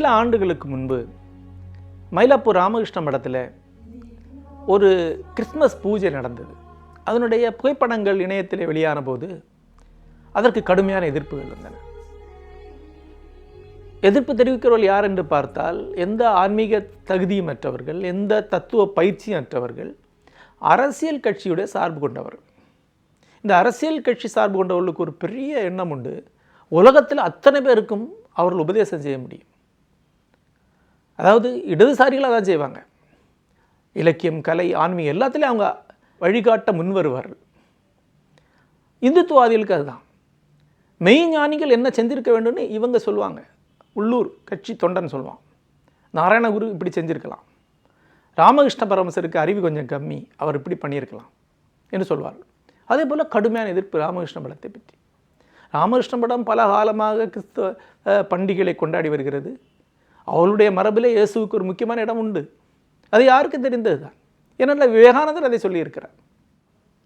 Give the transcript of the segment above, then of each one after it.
சில ஆண்டுகளுக்கு முன்பு மயிலாப்பூர் ராமகிருஷ்ண மடத்தில் ஒரு கிறிஸ்மஸ் பூஜை நடந்தது. அதனுடைய புகைப்படங்கள் இணையத்தில் வெளியான போது அதற்கு கடுமையான எதிர்ப்புகள் இருந்தன எதிர்ப்பு தெரிவிக்கிறவர்கள் யார் என்று பார்த்தால் எந்த ஆன்மீக தகுதியுமற்றவர்கள் எந்த தத்துவ பயிற்சியற்றவர்கள் அரசியல் கட்சியுடைய சார்பு கொண்டவர்கள். இந்த அரசியல் கட்சி சார்பு கொண்டவர்களுக்கு ஒரு பெரிய எண்ணம் உண்டு. உலகத்தில் அத்தனை பேருக்கும் அவர்கள் உபதேசம் செய்ய முடியும். அதாவது இடதுசாரிகளாக தான் செய்வாங்க. இலக்கியம் கலை ஆன்மீகம் எல்லாத்துலேயும் அவங்க வழிகாட்ட முன் வருவார்கள் இந்துத்துவாதிகளுக்கு அதுதான். மெய்ஞானிகள் என்ன செஞ்சிருக்க வேண்டும்னு இவங்க சொல்லுவாங்க. உள்ளூர் கட்சி தொண்டன் சொல்லுவான். நாராயணகுரு இப்படி செஞ்சிருக்கலாம். ராமகிருஷ்ண பரமசருக்கு அறிவு கொஞ்சம் கம்மி அவர் இப்படி பண்ணியிருக்கலாம் என்று சொல்வார்கள். அதே போல் கடுமையான எதிர்ப்பு ராமகிருஷ்ண படத்தை பற்றி. ராமகிருஷ்ண படம் பல காலமாக கிறிஸ்தவ பண்டிகைகளை கொண்டாடி வருகிறது. அவளுடைய மரபிலே இயேசுவுக்கு ஒரு முக்கியமான இடம் உண்டு. அது யாருக்கு தெரிந்தது தான் ஏனென்றால் விவேகானந்தர் அதை சொல்லியிருக்கிறார்.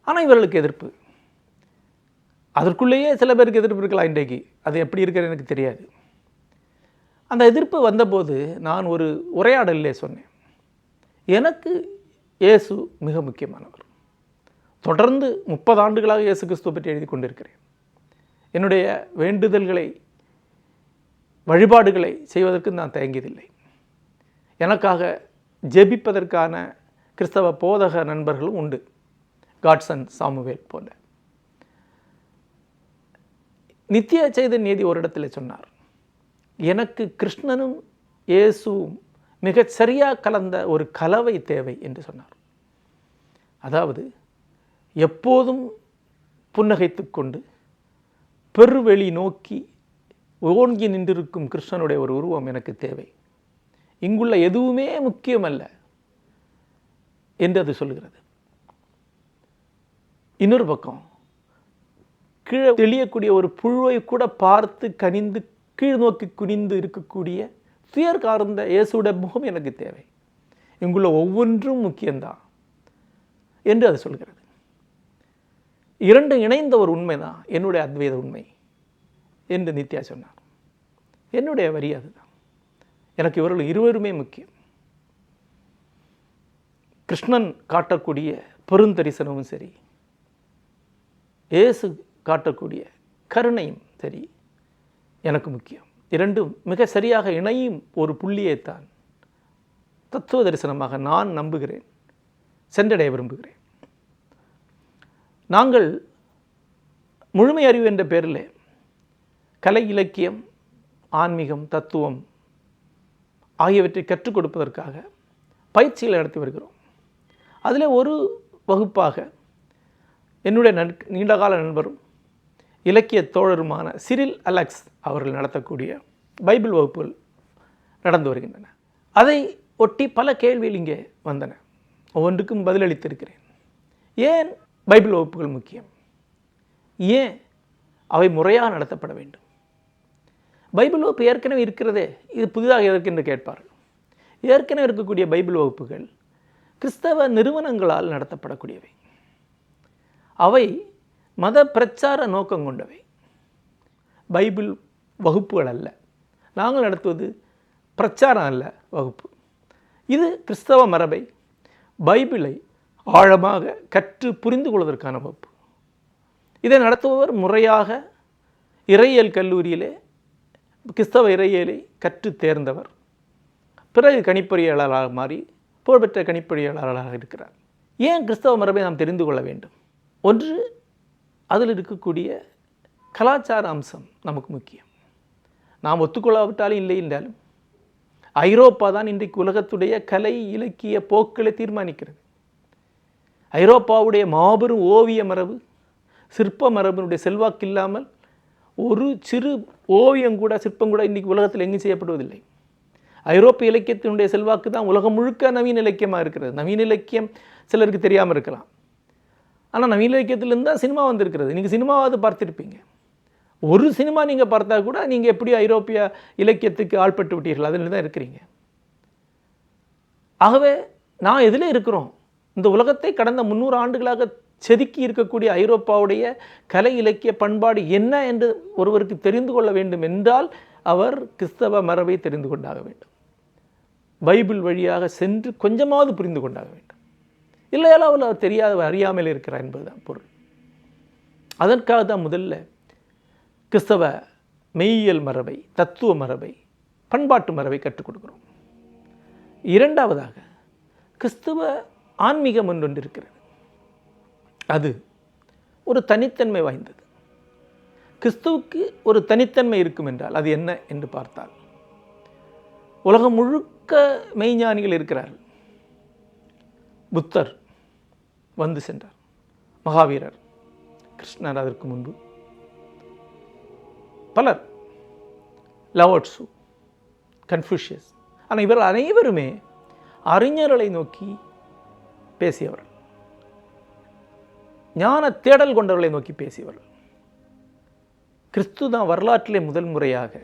ஆனால் இவர்களுக்கு எதிர்ப்பு. அதற்குள்ளேயே சில பேருக்கு எதிர்ப்பு இருக்கலாம் இன்றைக்கு. அது எப்படி இருக்கிறது எனக்கு தெரியாது. அந்த எதிர்ப்பு வந்தபோது நான் ஒரு உரையாடலே சொன்னேன். எனக்கு இயேசு மிக முக்கியமானவர். தொடர்ந்து முப்பது ஆண்டுகளாக இயேசு கிறிஸ்துவ பற்றி எழுதி கொண்டிருக்கிறேன் என்னுடைய வேண்டுதல்களை வழிபாடுகளை செய்வதற்கு நான் தயங்கியதில்லை. எனக்காக ஜெபிப்பதற்கான கிறிஸ்தவ போதக நண்பர்களும் உண்டு. காட்சன் சாமுவேல் போன்ற. நித்திய சைதன்யதி ஒரு இடத்துல சொன்னார். எனக்கு கிருஷ்ணனும் இயேசுவும் மிகச் சரியாக கலந்த ஒரு கலவை தேவை என்று சொன்னார். அதாவது எப்போதும் புன்னகைத்து கொண்டு பெருவெளி நோக்கி ஓங்கி நின்றிருக்கும் கிருஷ்ணனுடைய ஒரு உருவம் எனக்கு தேவை. இங்குள்ள எதுவுமே முக்கியமல்ல என்று அது சொல்கிறது இன்னொரு பக்கம் கீழே தெளியக்கூடிய ஒரு புழுவை கூட பார்த்து கனிந்து கீழ் நோக்கி குனிந்து இருக்கக்கூடிய துயர் கார்ந்த இயேசுட முகம் எனக்கு தேவை. இங்குள்ள ஒவ்வொன்றும் முக்கியம்தான் என்று அது சொல்கிறது. இரண்டு இணைந்த ஒரு உண்மைதான். என்னுடைய அத்வைத உண்மை. என்று நித்யா சொன்னார். என்னுடைய வரி அதுதான். எனக்கு இவர்கள் இருவருமே முக்கியம். கிருஷ்ணன் காட்டக்கூடிய பெருந்தரிசனமும் சரி இயேசு காட்டக்கூடிய கருணையும் சரி எனக்கு முக்கியம். இரண்டும் மிக சரியாக இணையும் ஒரு புள்ளியைத்தான் தத்துவ தரிசனமாக நான் நம்புகிறேன் சென்றடைய விரும்புகிறேன். நாங்கள் முழுமை அறிவு என்ற பேரில் கலை இலக்கியம் ஆன்மீகம் தத்துவம் ஆகியவற்றை கற்றுக் கொடுப்பதற்காக பயிற்சிகளை நடத்தி வருகிறோம். அதில் ஒரு வகுப்பாக என்னுடைய நன் நீண்டகால நண்பரும் இலக்கிய தோழருமான சிரில் அலெக்ஸ் அவர்கள் நடத்தக்கூடிய பைபிள் வகுப்புகள் நடந்து வருகின்றன. அதை ஒட்டி பல கேள்விகள் இங்கே வந்தன. ஒவ்வொன்றுக்கும் பதிலளித்திருக்கிறேன். ஏன் பைபிள் வகுப்புகள் முக்கியம்? ஏன் அவை முறையாக நடத்தப்பட வேண்டும்? பைபிள் வகுப்பு ஏற்கனவே இருக்கிறதே. இது புதிதாக எதற்கு என்று கேட்பார்கள் ஏற்கனவே இருக்கக்கூடிய பைபிள் வகுப்புகள் கிறிஸ்தவ நிறுவனங்களால் நடத்தப்படக்கூடியவை. அவை மத பிரச்சார நோக்கம் கொண்டவை. பைபிள் வகுப்புகள் அல்ல. நாங்கள் நடத்துவது பிரச்சாரம் அல்ல வகுப்பு. இது கிறிஸ்தவ மரபை பைபிளை ஆழமாக கற்று புரிந்து கொள்வதற்கான வகுப்பு. இதை நடத்துபவர் முறையாக இறையியல் கல்லூரியிலே கிறிஸ்தவ இறையியலை கற்று தேர்ந்தவர். பிறகு கணிப்பொறியாளராக மாறி புகழ்பெற்ற கணிப்பொறியாளராக இருக்கிறார். ஏன் கிறிஸ்தவ மரபை நாம் தெரிந்து கொள்ள வேண்டும்? ஒன்று அதில் இருக்கக்கூடிய கலாச்சார அம்சம் நமக்கு முக்கியம். நாம் ஒத்துக்கொள்ளாவிட்டாலும் இல்லை என்றாலும் ஐரோப்பா தான் இன்றைக்கு உலகத்துடைய கலை இலக்கிய போக்களை தீர்மானிக்கிறது. ஐரோப்பாவுடைய மாபெரும் ஓவிய மரபு சிற்ப மரபினுடைய செல்வாக்கு இல்லாமல் ஒரு சிறு ஓவியம் கூட சிற்பம் கூட இன்றைக்கி உலகத்தில் எங்கேயும் செய்யப்படுவதில்லை. ஐரோப்பிய இலக்கியத்தினுடைய செல்வாக்கு தான் உலகம் முழுக்க நவீன இலக்கியமாக இருக்கிறது. நவீன இலக்கியம் சிலருக்கு தெரியாமல் இருக்கலாம். ஆனால் நவீன இலக்கியத்திலேருந்து தான் சினிமா வந்திருக்கிறது. நீங்கள் சினிமாவாவது பார்த்துருப்பீங்க. ஒரு சினிமா நீங்கள் பார்த்தா கூட நீங்கள் எப்படி ஐரோப்பிய இலக்கியத்துக்கு ஆள்பட்டு விட்டீர்கள்? அதில் தான் இருக்கிறீங்க. ஆகவே நான் எதில் இருக்கிறோம். இந்த உலகத்தை கடந்த முந்நூறு ஆண்டுகளாக செதுக்கி இருக்கக்கூடிய ஐரோப்பாவுடைய கலை இலக்கிய பண்பாடு என்ன என்று ஒருவருக்கு தெரிந்து கொள்ள வேண்டும் என்றால் அவர் கிறிஸ்தவ மரபை தெரிந்து கொண்டாக வேண்டும். பைபிள் வழியாக சென்று கொஞ்சமாவது புரிந்து கொண்டாக வேண்டும். இல்லையால் அவர் தெரியாத அறியாமல் இருக்கிறார் என்பதுதான் பொருள். அதற்காக தான் முதல்ல கிறிஸ்தவ மெய்யியல் மரபை தத்துவ மரபை பண்பாட்டு மரபை கற்றுக் கொடுக்குறோம். இரண்டாவதாக கிறிஸ்தவ ஆன்மீகம் ஒன்று இருக்கிறது. அது ஒரு தனித்தன்மை வாய்ந்தது. கிறிஸ்துவுக்கு ஒரு தனித்தன்மை இருக்கும் என்றால் அது என்ன என்று பார்த்தால் உலகம் முழுக்க மெய்ஞானிகள் இருக்கிறார்கள். புத்தர் வந்து சென்றார் மகாவீரர் கிருஷ்ணர் அதற்கு முன்பு. பலர் லவட்ஸு கன்ஃபூஷியஸ் ஆனால் இவர்கள் அனைவருமே அறிஞர்களை நோக்கி பேசியவர்கள். ஞான தேடல் கொண்டவர்களை நோக்கி பேசியவர் கிறிஸ்து தான் வரலாற்றிலே முதல் முறையாக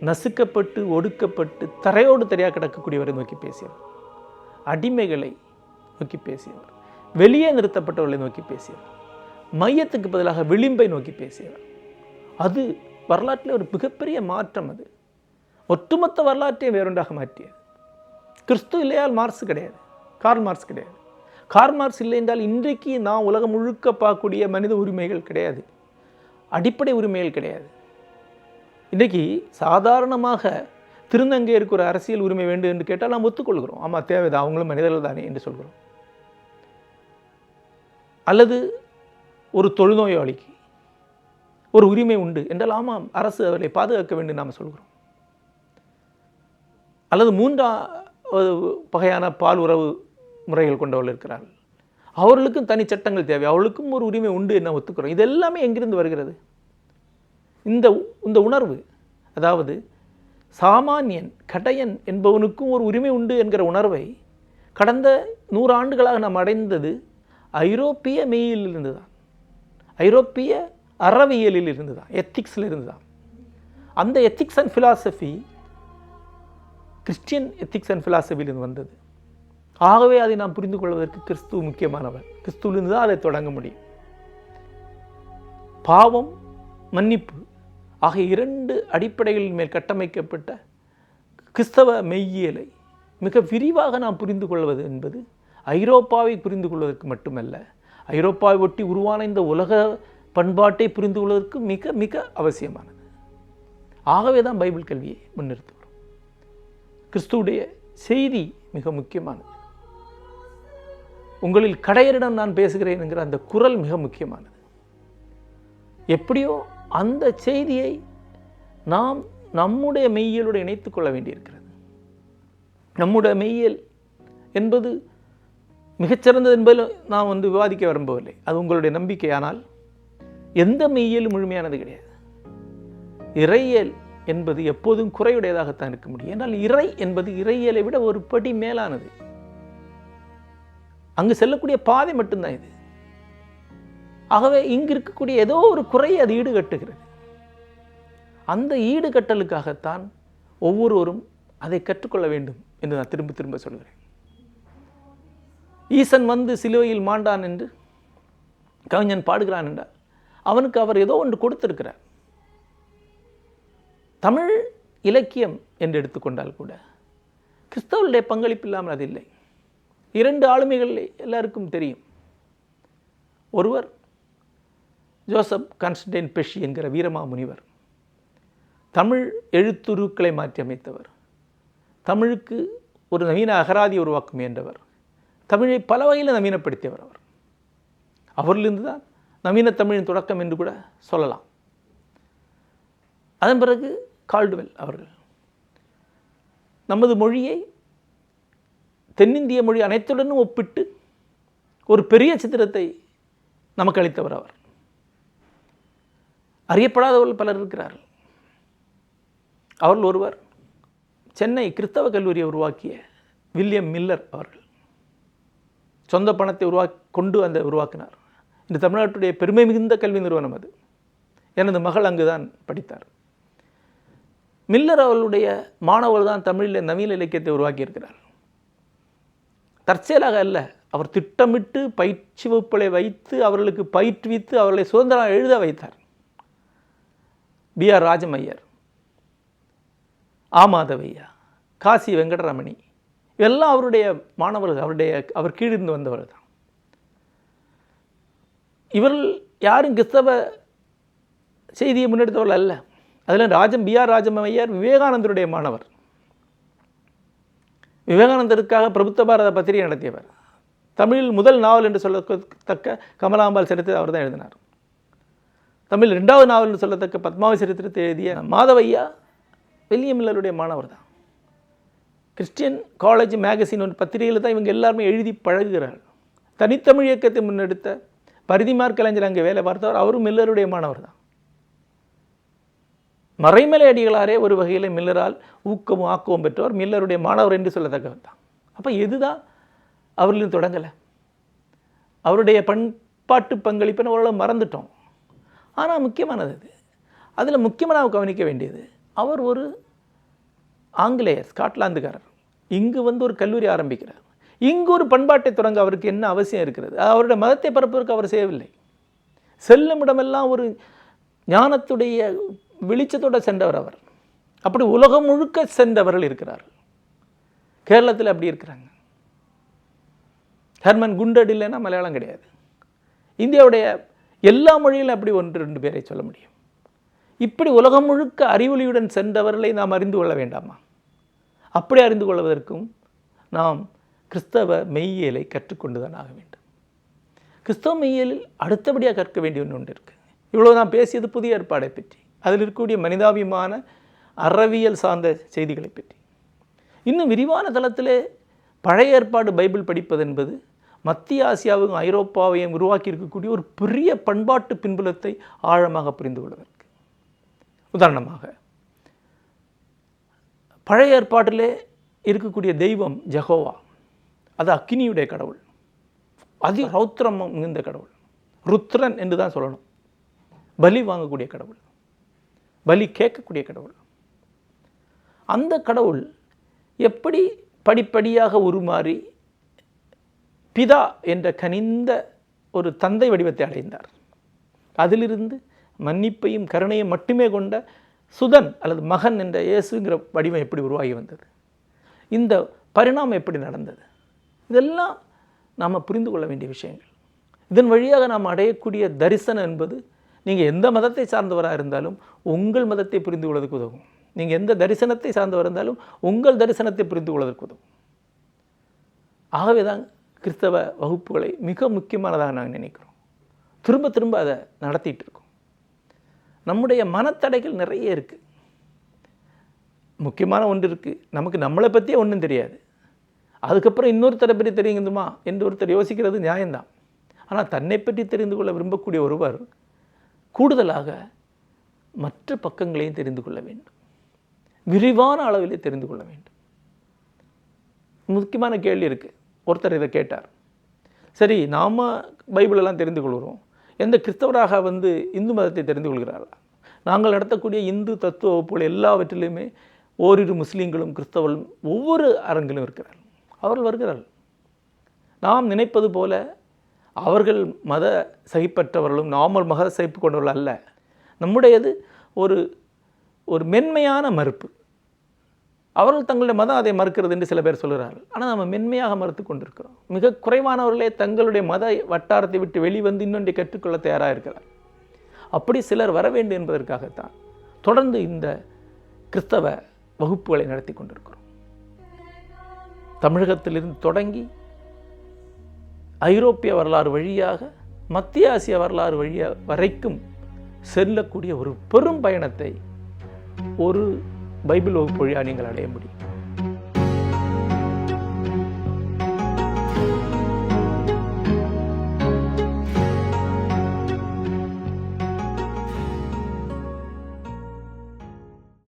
நசுக்கப்பட்டு ஒடுக்கப்பட்டு தரையோடு தரையாக கிடக்கக்கூடியவரை நோக்கி பேசியவர். அடிமைகளை நோக்கி பேசியவர். வெளியே நிறுத்தப்பட்டவர்களை நோக்கி பேசியவர். மையத்துக்கு பதிலாக விளிம்பை நோக்கி பேசியவர். அது வரலாற்றில் ஒரு மிகப்பெரிய மாற்றம் அது. ஒட்டுமொத்த வரலாற்றையும் வேறொன்றாக மாற்றியது. கிறிஸ்து இல்லையால் மார்ஸ் கிடையாது. கார்ல் மார்ஸ் கிடையாது. கார்மார்ஸ் இல்லை என்றால் இன்றைக்கு நான் உலகம் முழுக்க பார்க்கக்கூடிய மனித உரிமைகள் கிடையாது. அடிப்படை உரிமைகள் கிடையாது. இன்றைக்கி சாதாரணமாக திருநங்கை இருக்கிற அரசியல் உரிமை வேண்டும் என்று கேட்டால் நாம் ஒத்துக்கொள்கிறோம். ஆமாம் தேவைதான். அவங்களும் மனிதர்கள் தானே என்று சொல்கிறோம். அல்லது ஒரு தொழுநோயாளிக்கு ஒரு உரிமை உண்டு என்றால் ஆமாம் அரசு அவர்களை பாதுகாக்க வேண்டும் நாம் சொல்கிறோம். அல்லது மூன்றாவது வகையான பால் உறவு முறைகள் கொண்டவர்கள் இருக்கிறார்கள். அவர்களுக்கும் தனி சட்டங்கள் தேவை. அவளுக்கும் ஒரு உரிமை உண்டு என்ன ஒத்துக்கிறோம். இது எல்லாமே எங்கிருந்து வருகிறது? இந்த இந்த உணர்வு அதாவது சாமானியன் கடையன் என்பவனுக்கும் ஒரு உரிமை உண்டு என்கிற உணர்வை கடந்த நூறு ஆண்டுகளாக நாம் அடைந்தது ஐரோப்பிய மெய்யிலிருந்து தான் ஐரோப்பிய அறவியலில் இருந்து தான் எத்திக்ஸில் இருந்து தான் அந்த ethics and philosophy Christian ethics and ஃபிலாசபியிலிருந்து வந்தது. ஆகவே அதை நாம் புரிந்து கொள்வதற்கு கிறிஸ்துவ முக்கியமானவர். கிறிஸ்துவிலிருந்து தான் அதை தொடங்க முடியும். பாவம் மன்னிப்பு ஆகிய இரண்டு அடிப்படைகளின் மேல் கட்டமைக்கப்பட்ட கிறிஸ்தவ மெய்யியலை மிக விரிவாக நாம் புரிந்து கொள்வது என்பது ஐரோப்பாவை புரிந்து கொள்வதற்கு மட்டுமல்ல ஐரோப்பாவை ஒட்டி உருவான இந்த உலக பண்பாட்டை புரிந்து கொள்வதற்கு மிக மிக அவசியமானது. ஆகவே தான் பைபிள் கல்வியை முன்னிறுத்துகிறோம். கிறிஸ்துவுடைய செய்தி மிக முக்கியமானது. உங்களில் கடையரிடம் நான் பேசுகிறேன் என்கிற அந்த குரல் மிக முக்கியமானது. எப்படியோ அந்த செய்தியை நாம் நம்முடைய மெய்யலோடு இணைத்து கொள்ள வேண்டியிருக்கிறது. நம்முடைய மெய்யியல் என்பது மிகச்சிறந்தது என்பதில் நான் வந்து விவாதிக்க விரும்பவில்லை. அது உங்களுடைய நம்பிக்கையானால் எந்த மெய்யியலும் முழுமையானது கிடையாது. இறையல் என்பது எப்போதும் குறையுடையதாகத்தான் இருக்க முடியும். என்றால் இறை என்பது இறையலை விட ஒரு படி மேலானது. அங்கு செல்லக்கூடிய பாதை மட்டும்தான் இது. ஆகவே இங்கு இருக்கக்கூடிய ஏதோ ஒரு குறையை அது ஈடுகட்டுகிறது. அந்த ஈடுகட்டலுக்காகத்தான் ஒவ்வொருவரும் அதை கற்றுக்கொள்ள வேண்டும் என்று நான் திரும்ப திரும்ப சொல்கிறேன் ஈசன் வந்து சிலுவையில் மாண்டான் என்று கவிஞன் பாடுகிறான் என்றால் அவனுக்கு அவர் ஏதோ ஒன்று கொடுத்திருக்கிறார். தமிழ் இலக்கியம் என்று எடுத்துக்கொண்டால் கூட கிறிஸ்தவருடைய பங்களிப்பு இல்லாமல் அது இல்லை. இரண்டு ஆளுமைகள் எல்லாருக்கும் தெரியும். ஒருவர் ஜோசப் கான்ஸ்டன்டைன் பெஷி என்கிற வீரமா முனிவர் தமிழ் எழுத்துருக்களை மாற்றி அமைத்தவர். தமிழுக்கு ஒரு நவீன அகராதி உருவாக்க முயன்றவர். தமிழை பல வகையில் நவீனப்படுத்தியவர் அவர். அவரிலிருந்து தான் நவீன தமிழின் தொடக்கம் என்று கூட சொல்லலாம். அதன் பிறகு கால்டுவெல் அவர்கள். நமது மொழியை தென்னிந்திய மொழி அனைத்துடனும் ஒப்பிட்டு ஒரு பெரிய சித்திரத்தை நமக்கு அளித்தவர் அவர். அறியப்படாதவர்கள் பலர் இருக்கிறார்கள். அவர்கள் ஒருவர் சென்னை கிறிஸ்தவ கல்லூரியை உருவாக்கிய வில்லியம் மில்லர் அவர்கள். சொந்த பணத்தை உருவாக்கி கொண்டு அந்த உருவாக்கினார். இந்த தமிழ்நாட்டுடைய பெருமை மிகுந்த கல்வி நிறுவனம் அது. எனது மகள் அங்குதான் படித்தார். மில்லர் அவர்களுடைய மாணவர் தான் தமிழில் நவீன இலக்கியத்தை உருவாக்கியிருக்கிறார் தற்செயலாக அல்ல. அவர் திட்டமிட்டு பயிற்சி வகுப்புகளை வைத்து அவர்களுக்கு பயிற்றுவித்து அவர்களை சுதந்திரம் எழுத வைத்தார். பி ஆர் ராஜமையர் ஆமாதவையா காசி வெங்கடரமணி இவெல்லாம் அவருடைய மாணவர்கள் அவருடைய அவர் கீழிருந்து வந்தவர்கள் தான். இவர்கள் யாரும் கிறிஸ்தவ செய்தியை முன்னெடுத்தவர்கள் அல்ல. அதில் ராஜம் பி ஆர் ராஜமையர் விவேகானந்தருடைய மாணவர். விவேகானந்தருக்காக பிரபுத்த பாரத பத்திரிகை நடத்தியவர். தமிழில் முதல் நாவல் என்று சொல்லத்தக்க கமலாம்பாள் சரித்திரத்தை அவர் தான் எழுதினார். தமிழ் ரெண்டாவது நாவல் என்று சொல்லத்தக்க பத்மாவை சரித்திரத்தை எழுதிய மாதவையா வெள்ளியமில்லருடைய மில்லருடைய மாணவர் தான். கிறிஸ்டியன் காலேஜ் மேகசின் ஒரு பத்திரிகையில் தான் இவங்க எல்லாருமே எழுதி பழகுகிறார்கள். தனித்தமிழ் இயக்கத்தை முன்னெடுத்த பரிதிமார் கலைஞர் அங்கே வேலை பார்த்தவர். அவரும் மில்லருடைய மாணவர் தான். மறைமலை அடிகளாரே ஒரு வகையில் மில்லரால் ஊக்கமும் ஆக்கமும் பெற்றவர் மில்லருடைய மாணவர் என்று சொல்லத்தக்கவர் தான். அப்போ எதுதான் அவர்களும் தொடங்கலை. அவருடைய பண்பாட்டு பங்களிப்பை ஓரளவு மறந்துட்டோம். ஆனால் முக்கியமானது அது அதில் முக்கியமாக நாம் கவனிக்க வேண்டியது அவர் ஒரு ஆங்கிலேயர் ஸ்காட்லாந்துக்காரர். இங்கு வந்து ஒரு கல்லூரி ஆரம்பிக்கிறார். இங்கு ஒரு பண்பாட்டை தொடங்க அவருக்கு என்ன அவசியம் இருக்கிறது? அவருடைய மதத்தை பரப்புவதற்கு அவர் செய்யவில்லை. செல்லும் இடமெல்லாம் ஒரு ஞானத்துடைய வெளிச்சத்தோடு சென்றவர் அவர். அப்படி உலகம் முழுக்க சென்றவர்கள் இருக்கிறார்கள். கேரளத்தில் அப்படி இருக்கிறாங்க. ஹர்மன் குண்டட் இல்லைன்னா மலையாளம் கிடையாது. இந்தியாவுடைய எல்லா மொழியிலும் அப்படி ஒன்று ரெண்டு பேரை சொல்ல முடியும். இப்படி உலகம் முழுக்க அறிவொளியுடன் சென்றவர்களை நாம் அறிந்து கொள்ள வேண்டாமா? அப்படி அறிந்து கொள்வதற்கும் நாம் கிறிஸ்தவ மெய்யியலை கற்றுக்கொண்டு தான் ஆக வேண்டும். கிறிஸ்தவ மெய்யியலில் அடுத்தபடியாக கற்க வேண்டிய ஒன்று ஒன்று இருக்குது இவ்வளோ நான் பேசியது புதிய ஏற்பாடை பற்றி. அதில் இருக்கக்கூடிய மனிதாபிமான அறவியல் சார்ந்த செய்திகளை பற்றி. இன்னும் விரிவான தளத்திலே பழைய ஏற்பாடு பைபிள் படிப்பது என்பது மத்திய ஆசியாவும் ஐரோப்பாவையும் உருவாக்கி இருக்கக்கூடிய ஒரு பெரிய பண்பாட்டு பின்புலத்தை ஆழமாக புரிந்து கொள்வதற்கு. உதாரணமாக பழைய ஏற்பாட்டிலே இருக்கக்கூடிய தெய்வம் ஜெகோவா அது அக்கினியுடைய கடவுள். அதி ரௌத்திரம் மிகுந்த கடவுள். ருத்ரன் என்று தான் சொல்லணும். பலி வாங்கக்கூடிய கடவுள். பலி கேட்கக்கூடிய கடவுள். அந்த கடவுள் எப்படி படிப்படியாக உருமாறி பிதா என்ற கனிந்த ஒரு தந்தை வடிவத்தை அடைந்தார். அதிலிருந்து மன்னிப்பையும் கருணையும் மட்டுமே கொண்ட சுதன் அல்லது மகன் என்ற இயேசுங்கிற வடிவம் எப்படி உருவாகி வந்தது? இந்த பரிணாமம் எப்படி நடந்தது? இதெல்லாம் நாம் புரிந்து கொள்ள வேண்டிய விஷயங்கள். இதன் வழியாக நாம் அடையக்கூடிய தரிசனம் என்பது நீங்கள் எந்த மதத்தை சார்ந்தவராக இருந்தாலும் உங்கள் மதத்தை புரிந்து கொள்வதற்கு உதவும். நீங்கள் எந்த தரிசனத்தை சார்ந்தவர் இருந்தாலும் உங்கள் தரிசனத்தை புரிந்து கொள்வதற்கு உதவும். ஆகவே தான் கிறிஸ்தவ வகுப்புகளை மிக முக்கியமானதாக நாங்கள் நினைக்கிறோம். திரும்ப திரும்ப அதை நடத்திட்டு இருக்கோம். நம்முடைய மனத்தடைகள் நிறைய இருக்குது முக்கியமான ஒன்று இருக்குது நமக்கு நம்மளை பற்றியே ஒன்றும் தெரியாது. அதுக்கப்புறம் இன்னொருத்தரை பற்றி தெரியுங்கதுமா என்று ஒருத்தர் யோசிக்கிறது நியாயம்தான். ஆனால் தன்னை பற்றி தெரிந்து கொள்ள விரும்பக்கூடிய ஒருவர் கூடுதலாக மற்ற பக்கங்களையும் தெரிந்து கொள்ள வேண்டும். விரிவான அளவிலே தெரிந்து கொள்ள வேண்டும். முக்கியமான கேள்வி இருக்குது ஒருத்தர் இதை கேட்டார். சரி நாம் பைபிளெல்லாம் தெரிந்து கொள்கிறோம். எந்த கிறிஸ்தவராக வந்து இந்து மதத்தை தெரிந்து கொள்கிறாரா? நாங்கள் நடத்தக்கூடிய இந்து தத்துவ வகுப்புகள் எல்லாவற்றிலையுமே ஓரிரு முஸ்லீம்களும் கிறிஸ்தவர்களும் ஒவ்வொரு அரங்கிலும் இருக்கிறார்கள். அவர்கள் வருகிறார்கள். நாம் நினைப்பது போல அவர்கள் மத சகிப்பற்றவர்களும் நாமல் மத சகிப்பு கொண்டவர்கள் அல்ல. நம்முடையது ஒரு ஒரு மென்மையான மறுப்பு. அவர்கள் தங்களுடைய மதம் அதை மறுக்கிறது என்று சில பேர் சொல்கிறார்கள். ஆனால் நம்ம மென்மையாக மறுத்து கொண்டிருக்கிறோம். மிக குறைவானவர்களே தங்களுடைய மத வட்டாரத்தை விட்டு வெளிவந்து இன்னொன்றை கற்றுக்கொள்ள தயாராக இருக்கிறார் அப்படி சிலர் வர வேண்டும் என்பதற்காகத்தான் தொடர்ந்து இந்த கிறிஸ்தவ வகுப்புகளை நடத்தி கொண்டிருக்கிறோம். தமிழகத்திலிருந்து தொடங்கி ஐரோப்பிய வரலாறு வழியாக மத்திய ஆசிய வரலாறு வழியாக வரைக்கும் செல்லக்கூடிய ஒரு பெரும் பயணத்தை ஒரு பைபிள் வகுப்பு வழியாக நீங்கள் அடைய முடியும்.